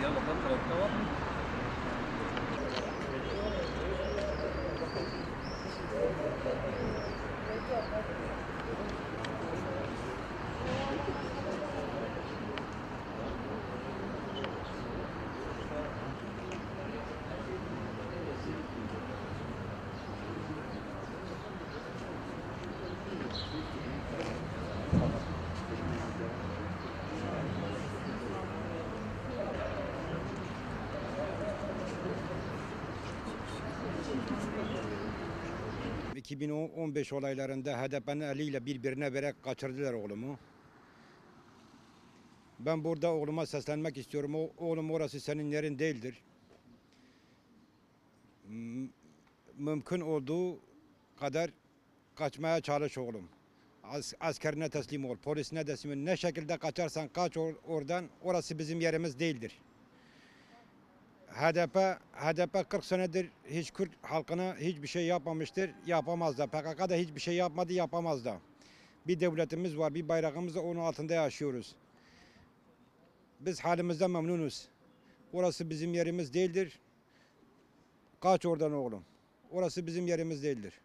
يلا طنطا وبتاع 2015 olaylarında HDP'nin eliyle birbirine vererek kaçırdılar oğlumu. Ben burada oğluma seslenmek istiyorum. O, oğlum orası senin yerin değildir. Mümkün olduğu kadar kaçmaya çalış oğlum. As, askerine teslim ol, polisine teslim ol. Ne şekilde kaçarsan kaç or- oradan. Orası bizim yerimiz değildir. HDP HDP 40 senedir hiç Kürt halkına hiçbir şey yapmamıştır. Yapamaz da. PKK da hiçbir şey yapmadı, yapamaz da. Bir devletimiz var, bir bayrağımız var, onun altında yaşıyoruz. Biz halimizden memnunuz. Orası bizim yerimiz değildir. Kaç oradan oğlum. Orası bizim yerimiz değildir.